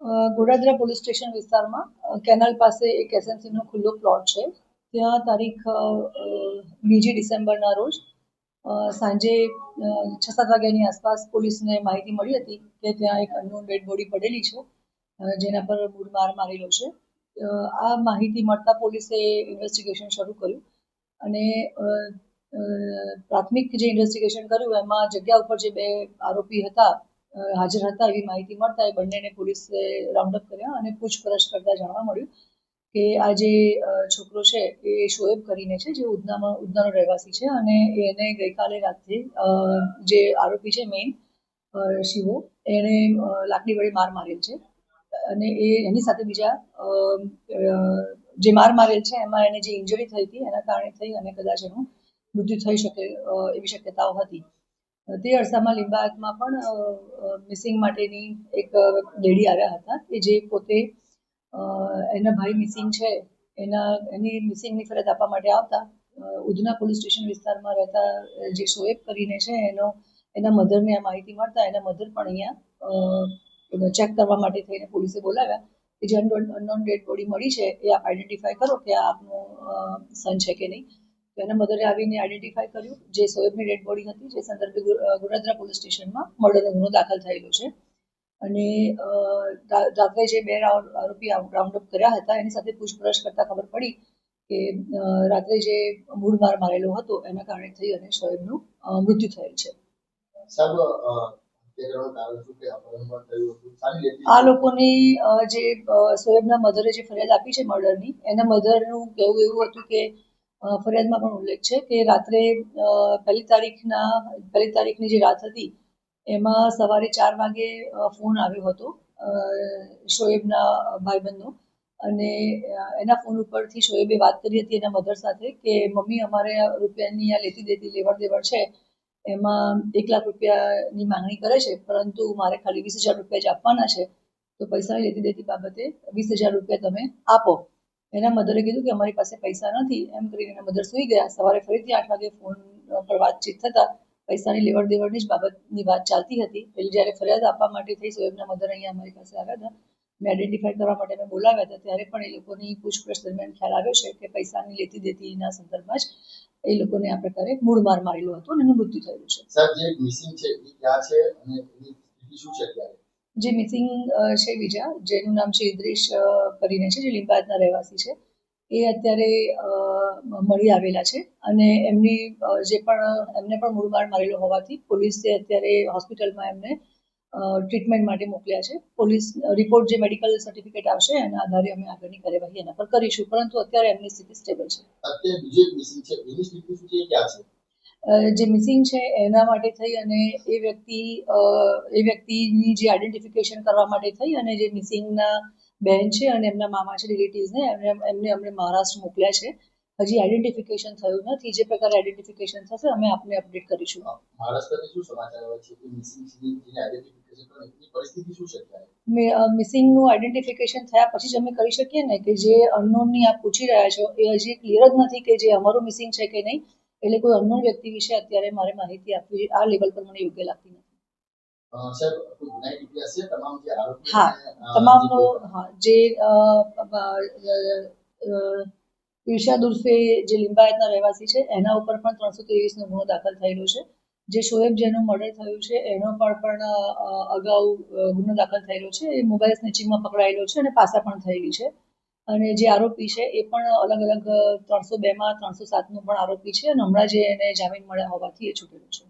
Godadara police station વિસ્તારમાં canal પાસે એક એસએમસીનો ખુલ્લો પ્લોટ છે. ત્યાં તારીખ બીજી ડિસેમ્બરના રોજ સાંજે છ સાત વાગ્યાની આસપાસ પોલીસને માહિતી મળી હતી કે ત્યાં એક અનનોન ડેડ બોડી પડેલી છે જેના પર માર મારેલો છે. આ માહિતી મળતા પોલીસે ઇન્વેસ્ટિગેશન શરૂ કર્યું અને પ્રાથમિક જે ઇન્વેસ્ટિગેશન કર્યું, એમાં જગ્યા ઉપર જે બે આરોપી હતા હાજર હતા એવી માહિતી મળતા એ બંનેને પોલીસે રાઉન્ડ અપ કર્યા અને પૂછપરછ કરતા જાણવા મળ્યું કે આ જે છોકરો છે એ શોએબ કરીને છે, જે ઉધનામાં, ઉધનાનો રહેવાસી છે અને એને ગઈકાલે રાત્રે જે આરોપી છે મેઇન શિવો એણે લાકડી વડે માર મારેલ છે અને એ, એની સાથે બીજા જે માર મારેલ છે એમાં એને જે ઇન્જરી થઈ હતી એના કારણે થઈ અને કદાચ એનું મૃત્યુ થઈ શકે એવી શક્યતાઓ હતી. તે અરસામાં લીંબાયતમાં પણ મિસિંગ માટેની એક લેડી આવ્યા હતા કે જે પોતે એના ભાઈ મિસિંગ છે, એના, એની મિસિંગની ફરિયાદ આપવા માટે આવતા ઉધના પોલીસ સ્ટેશન વિસ્તારમાં રહેતા જે શોએબ કરીને છે, એનો, એના મધરને આ માહિતી મળતા એના મધર પણ અહીંયા ચેક કરવા માટે થઈને પોલીસે બોલાવ્યા કે જે અનનોન ડેડ બોડી મળી છે, એ આપ આઈડેન્ટિફાય કરો કે આ આપનું સન છે કે નહીં. તો એના મધરે આવીને આઈડેન્ટિફાય કર્યું જે સોએબની ડેડ બોડી હતી જે સંદર્ભે ગુ- પોલીસ સ્ટેશનમાં મર્ડરનો ગુનો દાખલ થયેલો છે. અને રાત્રે જે બે રાઉન્ડ આરોપી રાઉન્ડ અપ કર્યા હતા એની સાથે પૂછપરછ કરતા ખબર પડી કે રાત્રે જે મૂળ માર મારેલો હતો એના કારણે થઈ અને શોએબનું મૃત્યુ થયેલ છે. આ લોકોની જે સોએબના મધરે જે ફરિયાદ આપી છે મર્ડરની એના મધરનું કહેવું એવું હતું કે ફરિયાદમાં પણ ઉલ્લેખ છે કે રાત્રે પહેલી તારીખના, પહેલી તારીખની જે રાત હતી, એમાં સવારે ચાર વાગે ફોન આવ્યો હતો શોએબના ભાઈબંધનો. અને એના ફોન ઉપરથી શોએબે વાત કરી હતી એના મધર સાથે કે, મમ્મી, અમારે રૂપિયાની આ લેતી દેતી લેવડ દેવડ છે. એમાં એક લાખ રૂપિયાની માંગણી કરે છે, પરંતુ મારે ખાલી વીસ હજાર રૂપિયા જ આપવાના છે. તો પૈસાની લેતી દેતી બાબતે વીસ હજાર રૂપિયા તમે આપો. એના મધરે કીધું કે અમારી પાસે પૈસા નથી, એમ કરીને એના મધર સુઈ ગયા. સવારે ફરીથી આઠ વાગે ફોન પર વાતચીત થતા પૈસાની લેવડ દેવડની જ બાબતની વાત ચાલતી હતી. પેલી જ્યારે ફરિયાદ આપવા માટે થઈ સોએબના મધર અહીંયા અમારી પાસે આવ્યા હતા. મેં આઈડેન્ટિફાઈ કરવા માટે મેં બોલાવ્યા હતા. ત્યારે પણ એ લોકોની પૂછપરછ દરમિયાન ખ્યાલ આવ્યો છે કે પૈસાની લેતી દેતીના સંદર્ભમાં જ એ લોકોને આ પ્રકારે મૂળ માર મારેલો હતો અને એનું મૃત્યુ થયેલું છે. સર, જે મિસિંગ છે એ ક્યાં છે અને શું છે અત્યારે? જે મિસિંગ છે બીજા જેનું નામ છે ઇદ્રેશ કરીને છે, જે લિંબાયતના રહેવાસી છે, એ અત્યારે મળી આવેલા છે. અને એમની જે પણ, એમને પણ મૂળમાર મારેલો હોવાથી પોલીસે અત્યારે હોસ્પિટલમાં એમને ટ્રીટમેન્ટ માટે મોકલ્યા છે. પોલીસ રિપોર્ટ જે મેડિકલ સર્ટિફિકેટ આવશે, એના આધારે અમે આગળની કાર્યવાહી એના પર કરીશું. પરંતુ અત્યારે એમની સ્થિતિ સ્ટેબલ છે? જે મિસિંગ છે એના માટે થઈ અને એ વ્યક્તિ એ વ્યક્તિની જે આઈડેન્ટિફિકેશન કરવા માટે થઈ અને જે મિસિંગના બેન છે અને એમના મામા છે રિલેટિવ્સને એમને એમને અમને મહારાષ્ટ્ર મોકલ્યા છે. હજી આઈડેન્ટિફિકેશન થયું નથી. જે પ્રકારે આઈડેન્ટિફિકેશન થશે અમે આપને અપડેટ કરીશું. અ, શું સમાચાર આવે છે કે મિસિંગ છે? આઈડેન્ટિફિકેશન કરે પરિસ્થિતિ શું છે મિસિંગનું આઈડેન્ટિફિકેશન થયા પછી જ અમે કરી શકીએ ને કે જે અનનોનની આપ પૂછી રહ્યા છો એ હજી ક્લિયર જ નથી કે જે અમારું મિસિંગ છે કે નહીં. એટલે કોઈ અનનોન વ્યક્તિ વિશે અત્યારે મારે માહિતી આપવી આ લેવલ પર મને યોગ્ય લાગતી નથી. હા તમામનો હા જે અ, ઉર્ફે જે લિંબાયતના રહેવાસી છે એના ઉપર પણ ત્રણસો ત્રેવીસનો ગુનો દાખલ થયેલો છે. જે શોએબ જેનું મર્ડર થયું છે એનો પણ પણ અગાઉ ગુનો દાખલ થયેલો છે. એ મોબાઈલ સ્નેચિંગમાં પકડાયેલો છે અને પાસા પણ થયેલી છે. અને જે આરોપી છે, એ પણ અલગ અલગ ત્રણસો બેમાં ત્રણસો સાતનો પણ આરોપી છે અને હમણાં જે એને જામીન મળ્યા હોવાથી એ છૂટેલો છે.